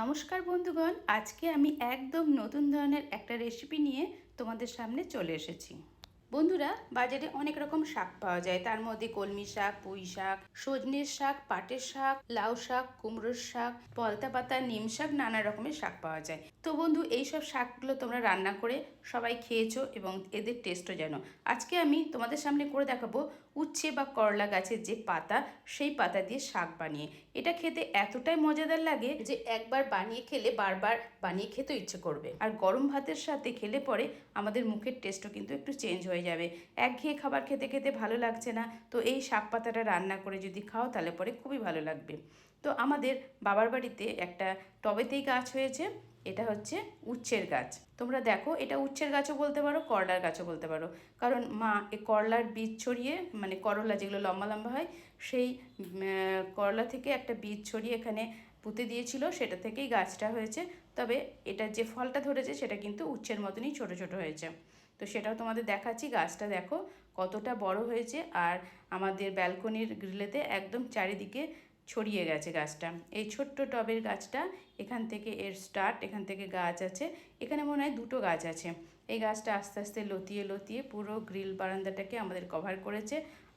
নমস্কার বন্ধুগণ, আজকে আমি একদম নতুন ধরনের একটা রেসিপি নিয়ে তোমাদের সামনে চলে এসেছি। বন্ধুরা, বাজারে অনেক রকম শাক পাওয়া যায়। তার মধ্যে কলমি শাক, পুঁই শাক, সজনের শাক, পাটের শাক, লাউ শাক, কুমড়োর শাক, পলতা পাতা, নিম শাক, নানা রকমের শাক পাওয়া যায়। তো বন্ধু, এইসব শাকগুলো তোমরা রান্না করে সবাই খেয়েছো এবং এদের টেস্টও জানো। আজকে আমি তোমাদের সামনে করে দেখাবো উচ্ছে বা করলা গাছের যে পাতা, সেই পাতা দিয়ে শাক বানিয়ে। এটা খেতে এতটাই মজাদার লাগে যে একবার বানিয়ে খেলে বারবার বানিয়ে খেতে ইচ্ছে করবে। আর গরম ভাতের সাথে খেলে পরে আমাদের মুখের টেস্টও কিন্তু একটু চেঞ্জ হয়ে যাবে। একঘেয়ে খাবার খেতে খেতে ভালো লাগছে না, তো এই শাক পাতাটা রান্না করে যদি খাও তাহলে পরে খুবই ভালো লাগবে। তো আমাদের বাবার বাড়িতে একটা টবেতেই গাছ হয়েছে, এটা হচ্ছে উচ্ছের গাছ। তোমরা দেখো, এটা উচ্ছের গাছও বলতে পারো, করলার গাছও বলতে পারো। কারণ মা এই করলার বীজ ছড়িয়ে মানে করলা যেগুলো লম্বা লম্বা হয়, সেই করলা থেকে একটা বীজ ছড়িয়ে এখানে পুঁতে দিয়েছিল, সেটা থেকেই গাছটা হয়েছে। তবে এটা যে ফলটা ধরেছে, সেটা কিন্তু উচ্ছের মতনই ছোট ছোট হয়েছে। তো সেটাও তোমাদের দেখাচ্ছি, গাছটা দেখো কতটা বড় হয়েছে। আর আমাদের ব্যালকনির গ্রিলেতে একদম চারিদিকে ছড়িয়ে গেছে গাছটা। এই ছোট্ট টবের গাছটা এখান থেকে এর স্টার্ট এখান থেকে গাছ আছে। এখানে মনে হয় দুটো গাছ আছে। এই গাছটা আস্তে আস্তে লতিয়ে লতিয়ে পুরো গ্রিল বারান্দাটাকে আমাদের কভার করেছে।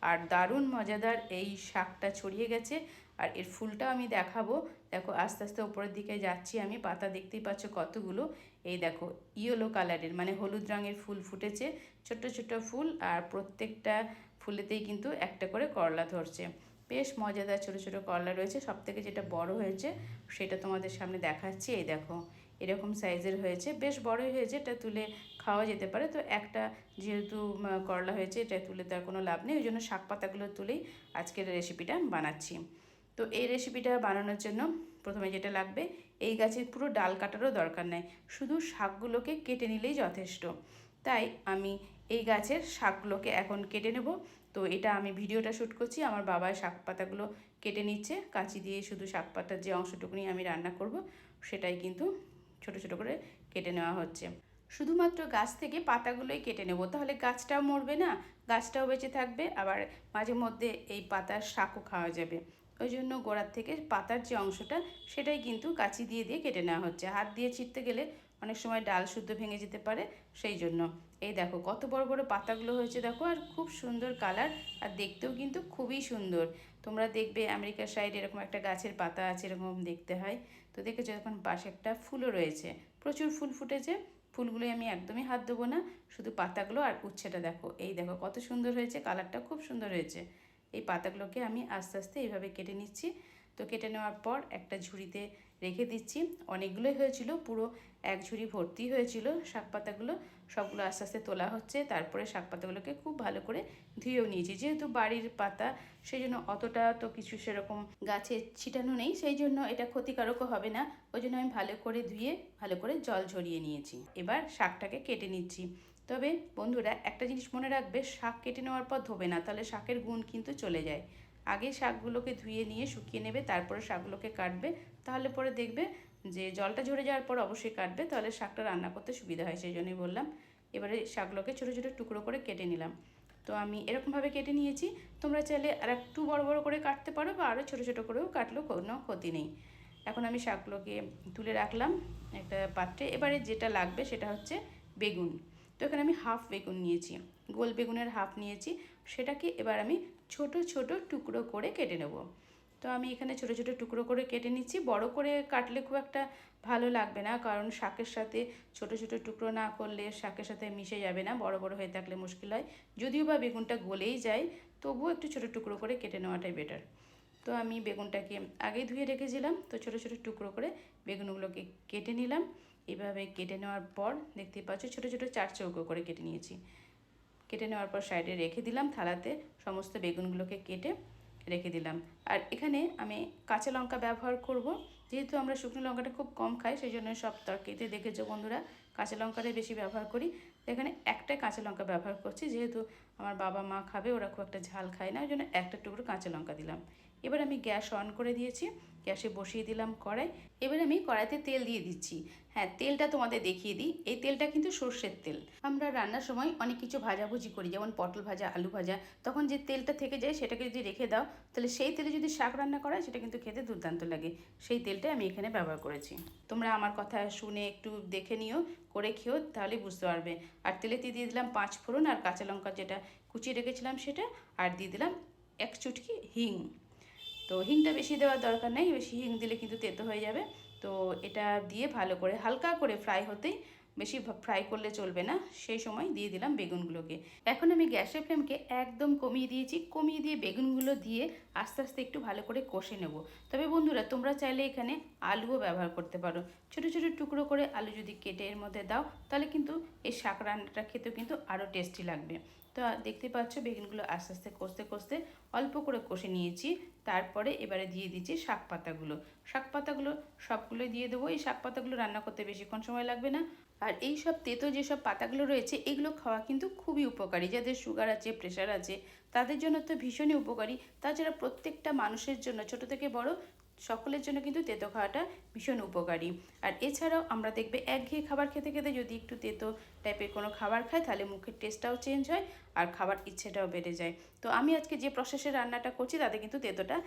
আর দারুণ মজাদার এই শাকটা ছড়িয়ে গেছে। আর এর ফুলটাও আমি দেখাবো। দেখো, আস্তে আস্তে ওপরের দিকে যাচ্ছি আমি। পাতা দেখতেই পাচ্ছ কতগুলো। এই দেখো ইয়েলো কালারের মানে হলুদ রঙের ফুল ফুটেছে। ছোট্ট ছোট্ট ফুল আর প্রত্যেকটা ফুলেতেই কিন্তু একটা করে করলা ধরছে। বেশ মজাদার ছোটো ছোটো করলা রয়েছে। সব থেকে যেটা বড় হয়েছে সেটা তোমাদের সামনে দেখাচ্ছি। এই দেখো, এরকম সাইজের হয়েছে। বেশ বড়ই হয়েছে, এটা তুলে খাওয়া যেতে পারে। তো একটা যেহেতু করলা হয়েছে, এটা তুলে তার কোনো লাভ নেই। ওই জন্য শাক পাতাগুলো তুলেই আজকের রেসিপিটা বানাচ্ছি। তো এই রেসিপিটা বানানোর জন্য প্রথমে যেটা লাগবে, এই গাছের পুরো ডাল কাটারও দরকার নেই। শুধু শাকগুলোকে কেটে নিলেই যথেষ্ট। তাই আমি এই গাছের শাকগুলোকে এখন কেটে নেব। তো এটা আমি ভিডিওটা শ্যুট করছি। আমার বাবায় শাক পাতাগুলো কেটে নিচ্ছে। কাঁচি দিয়ে শুধু শাক পাতার যে অংশটুকুনি আমি রান্না করব, সেটাই কিন্তু ছোট ছোট করে কেটে নেওয়া হচ্ছে। শুধুমাত্র গাছ থেকে পাতাগুলোই কেটে নেব। তাহলে গাছটাও মরবে না, গাছটাও বেঁচে থাকবে। আবার মাঝে মধ্যে এই পাতার শাকও খাওয়া যাবে। ওই জন্য গোড়ার থেকে পাতার যে অংশটা, সেটাই কিন্তু কাঁচি দিয়ে দিয়ে কেটে নেওয়া হচ্ছে। হাত দিয়ে ছিঁড়তে গেলে অনেক সময় ডাল শুদ্ধ ভেঙে যেতে পারে, সেই জন্য। এই দেখো, কত বড় বড় পাতাগুলো হয়েছে দেখো, আর খুব সুন্দর কালার, আর দেখতেও কিন্তু খুবই সুন্দর। তোমরা দেখবে আমেরিকার সাইডে এরকম একটা গাছের পাতা আছে, এরকম দেখতে হয়। তো দেখেছ এখন পাশে একটা ফুলও রয়েছে। প্রচুর ফুল ফুটেছে, ফুলগুলোই আমি একদমই হাত দেবো না, শুধু পাতাগুলো আর উচ্ছেটা দেখো। এই দেখো, কত সুন্দর হয়েছে, কালারটা খুব সুন্দর হয়েছে। এই পাতাগুলোকে আমি আস্তে আস্তে এইভাবে কেটে নিচ্ছি। তো কেটে নেওয়ার পর একটা ঝুড়িতে রেখে দিচ্ছি। অনেকগুলোই হয়েছিল, পুরো এক ঝুড়ি ভর্তি হয়েছিল শাক পাতাগুলো। সবগুলো আস্তে আস্তে তোলা হচ্ছে। তারপরে শাক পাতাগুলোকে খুব ভালো করে ধুয়েও নিয়েছি। যেহেতু বাড়ির পাতা সেই জন্য অতটা তো কিছু সেরকম গাছে ছিটানো নেই। সেই জন্য এটা ক্ষতিকারকও হবে না। ওই জন্য আমি ভালো করে ধুয়ে, ভালো করে জল ঝরিয়ে নিয়েছি। এবার শাকটাকে কেটে নিচ্ছি। তবে বন্ধুরা, একটা জিনিস মনে রাখবে, শাক কেটে নেওয়ার পর ধোবে না, তাহলে শাকের গুণ কিন্তু চলে যায়। আগে শাকগুলোকে ধুয়ে নিয়ে শুকিয়ে নেবে, তারপরে শাকগুলোকে কাটবে, তাহলে পরে দেখবে যে জলটা ঝরে যাওয়ার পর অবশ্যই কাটবে, তাহলে শাকটা রান্না করতে সুবিধা হয়, সেই জন্যই বললাম। এবারে শাকগুলোকে ছোটো ছোটো টুকরো করে কেটে নিলাম। তো আমি এরকমভাবে কেটে নিয়েছি, তোমরা চাইলে আর একটু বড় বড় করে কাটতে পারো বা আরও ছোটো ছোটো করেও কাটলেও কোনো ক্ষতি নেই। এখন আমি শাকগুলোকে তুলে রাখলাম একটা পাত্রে। এবারে যেটা লাগবে সেটা হচ্ছে বেগুন। তো এখানে আমি হাফ বেগুন নিয়েছি। গোল বেগুনের হাফ নিয়েছি। সেটাকে এবার আমি ছোট ছোট টুকরো করে কেটে নেব। তো আমি এখানে ছোট ছোট টুকরো করে কেটে নিচ্ছি। বড় করে কাটলে খুব একটা ভালো লাগবে না, কারণ শাকের সাথে ছোট ছোট টুকরো না করলে শাকের সাথে মিশে যাবে না, বড় বড় হয়ে থাকলে মুশকিল হয়। যদিও বা বেগুনটা গলেই যায়, তবুও একটু ছোট টুকরো করে কেটে নেওয়াটাই বেটার তো আমি বেগুনটাকে আগেই ধুয়ে রেখেছিলাম। তো ছোট ছোট টুকরো করে বেগুনগুলোকে কেটে নিলাম। এভাবে কেটে নেওয়ার পর দেখতেই পাচ্ছ ছোট ছোট চার চৌকো করে কেটে নিয়েছি। কেটে নেওয়ার পর সাইডে রেখে দিলাম থালাতে, সমস্ত বেগুনগুলোকে কেটে রেখে দিলাম। আর এখানে আমি কাঁচা লঙ্কা ব্যবহার করব। যেহেতু আমরা শুকনো লঙ্কাটা খুব কম খাই সেই জন্য সব তরকারিতে দেখেছ বন্ধুরা, কাঁচা লঙ্কাটাই বেশি ব্যবহার করি। এখানে একটাই কাঁচা লঙ্কা ব্যবহার করছি, যেহেতু আমার বাবা মা খাবে, ওরা খুব একটা ঝাল খায় না, ওই জন্য একটা টুকরো কাঁচা লঙ্কা দিলাম। এবার আমি গ্যাস অন করে দিয়েছি। গ্যাসে বসিয়ে দিলাম কড়াই। এবার আমি কড়াইতে তেল দিয়ে দিচ্ছি। হ্যাঁ তেলটা তোমাদের দেখিয়ে দিই। এই তেলটা কিন্তু সর্ষের তেল। আমরা রান্নার সময় অনেক কিছু ভাজাভুজি করি, যেমন পটল ভাজা, আলু ভাজা। তখন যে তেলটা থেকে যায় সেটাকে যদি রেখে দাও, তাহলে সেই তেলে যদি শাক রান্না করা সেটা কিন্তু খেতে দুর্দান্ত লাগে। সেই তেলটাই আমি এখানে ব্যবহার করেছি। তোমরা আমার কথা শুনে একটু দেখে নিও, করে খেও, তাহলে বুঝতে পারবে। আর তেলেতে দিয়ে দিলাম পাঁচ ফোড়ন আর কাঁচা লঙ্কা যেটা কুচিয়ে রেখেছিলাম সেটা, আর দিয়ে দিলাম এক চুটকি হিং। তো হিংটা বেশি দেওয়ার দরকার নেই, বেশি হিং দিলে কিন্তু তেতো হয়ে যাবে। তো এটা দিয়ে ভালো করে হালকা করে ফ্রাই হতেই বেশি ফ্রাই করলে চলবে না। সেই সময় দিয়ে দিলাম বেগুনগুলোকে। এখন আমি গ্যাসের ফ্লেমকে একদম কমিয়ে দিয়েছি। কমিয়ে দিয়ে বেগুনগুলো দিয়ে আস্তে আস্তে একটু ভালো করে কষে নেব। তবে বন্ধুরা, তোমরা চাইলে এখানে আলুও ব্যবহার করতে পারো। ছোটো ছোটো টুকরো করে আলু যদি কেটে এর মধ্যে দাও, তাহলে কিন্তু এই শাক রান্নাটা খেতেও কিন্তু আরও টেস্টি লাগবে। তো দেখতে পাচ্ছ, বেগুনগুলো আস্তে আস্তে কষতে কষতে অল্প করে কষে নিয়েছি। তারপরে এবারে দিয়ে দিচ্ছি শাক পাতাগুলো। শাক পাতাগুলো সবগুলো দিয়ে দেবো। এই শাক পাতাগুলো রান্না করতে বেশিক্ষণ সময় লাগবে না। আর এই সব তেতো যেসব পাতাগুলো রয়েছে, এগুলো খাওয়া কিন্তু খুবই উপকারী। যাদের সুগার আছে প্রেশার আছে, তাদের জন্য তো ভীষণই উপকারী। তাছাড়া প্রত্যেকটা মানুষের জন্য, ছোট থেকে বড় সকলের জন্য কিন্তু তেতো খাওয়াটা ভীষণ উপকারী। আর এছাড়াও আমরা দেখবে একঘেয়ে খাবার খেতে খেতে যদি একটু তেতো টাইপের কোনো খাবার খাই, তাহলে মুখের টেস্টটাও চেঞ্জ হয় আর খাবার ইচ্ছেটাও বেড়ে যায়। তো আমি আজকে যে প্রসেসে রান্নাটা করছি, তাতে কিন্তু তেতোটা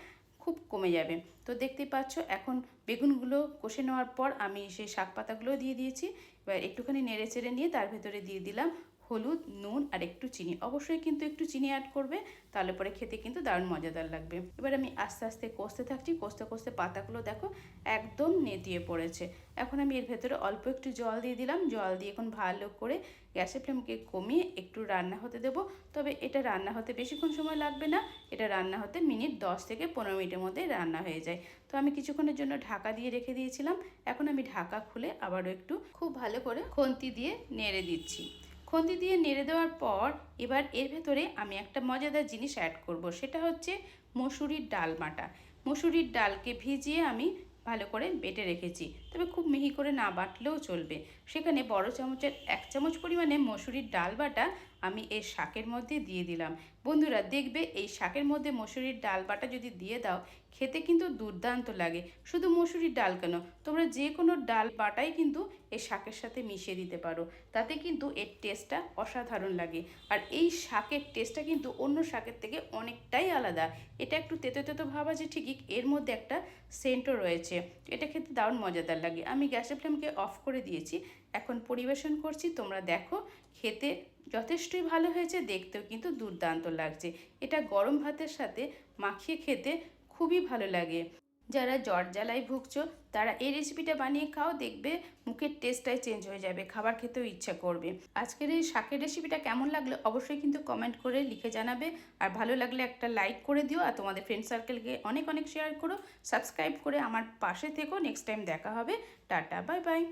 খুব কমে যাবে। তো দেখতেই পাচ্ছ, এখন বেগুনগুলো কষে নেওয়ার পর আমি সেই শাক পাতাগুলো দিয়ে দিয়েছি। এবার একটুখানি নেড়ে চেড়ে নিয়ে তার ভেতরে দিয়ে দিলাম হলুদ, নুন আর একটু চিনি। অবশ্যই কিন্তু একটু চিনি অ্যাড করবে, তাহলে পরে খেতে কিন্তু দারুণ মজাদার লাগবে। এবার আমি আস্তে আস্তে কষতে থাকছি। কষতে কষতে পাতাগুলো দেখো একদম নেতিয়ে পড়েছে। এখন আমি এর ভেতরে অল্প একটু জল দিয়ে দিলাম। জল দিয়ে এখন ভালো করে গ্যাসের ফ্লেমকে কমিয়ে একটু রান্না হতে দেব। তবে এটা রান্না হতে বেশিক্ষণ সময় লাগবে না। এটা রান্না হতে মিনিট দশ থেকে পনেরো মিনিটের মধ্যে রান্না হয়ে যায়। তো আমি কিছুক্ষণের জন্য ঢাকা দিয়ে রেখে দিয়েছিলাম। এখন আমি ঢাকা খুলে আবারও একটু খুব ভালো করে খন্তি দিয়ে নেড়ে দিচ্ছি। খন্তি দিয়ে নেড়ে দেওয়ার পর এবার এর ভেতরে আমি একটা মজাদার জিনিস অ্যাড করব। সেটা হচ্ছে মসুরির ডালমাটা মসুরির ডালকে ভিজিয়ে আমি ভালো করে বেটে রেখেছি। তবে খুব মিহি করে না বাটলেও চলবে। সেখানে বড় চামচের এক চামচ পরিমাণে মসুরির ডাল বাটা আমি এই শাকের মধ্যে দিয়ে দিলাম। বন্ধুরা, দেখবে এই শাকের মধ্যে মসুরির ডাল বাটা যদি দিয়ে দাও, খেতে কিন্তু দুর্দান্ত লাগে। শুধু মসুরির ডাল কেন, তোমরা যে কোনো ডাল বাটাই কিন্তু এই শাকের সাথে মিশিয়ে দিতে পারো। তাতে কিন্তু এর টেস্টটা অসাধারণ লাগে। আর এই শাকের টেস্টটা কিন্তু অন্য শাকের থেকে অনেকটাই আলাদা। এটা একটু তেতো তেতো ভাব আছে ঠিকই এর মধ্যে একটা সেন্টও রয়েছে। এটা খেতে দারুণ মজাদার লাগে। আমি গ্যাসের ফ্লেমকে অফ করে দিয়েছি। এখন পরিবেশন করছি। তোমরা দেখো, খেতে যথেষ্টই ভালো হয়েছে। দেখতেও কিন্তু দুর্দান্ত লাগছে। এটা গরম ভাতের সাথে মাখিয়ে খেতে খুবই ভালো লাগে। যারা জ্বর জ্বালায় ভুগছো, তারা এই রেসিপিটা বানিয়ে খাও, দেখবে মুখের টেস্টটাই চেঞ্জ হয়ে যাবে, খাবার খেতেও ইচ্ছা করবে। আজকের এই শাকের রেসিপিটা কেমন লাগলে অবশ্যই কিন্তু কমেন্ট করে লিখে জানাবে। আর ভালো লাগলে একটা লাইক করে দিও, আর তোমাদের ফ্রেন্ড সার্কেলকে অনেক অনেক শেয়ার করো। সাবস্ক্রাইব করে আমার পাশে থেকো নেক্সট টাইম দেখা হবে। Tata bye bye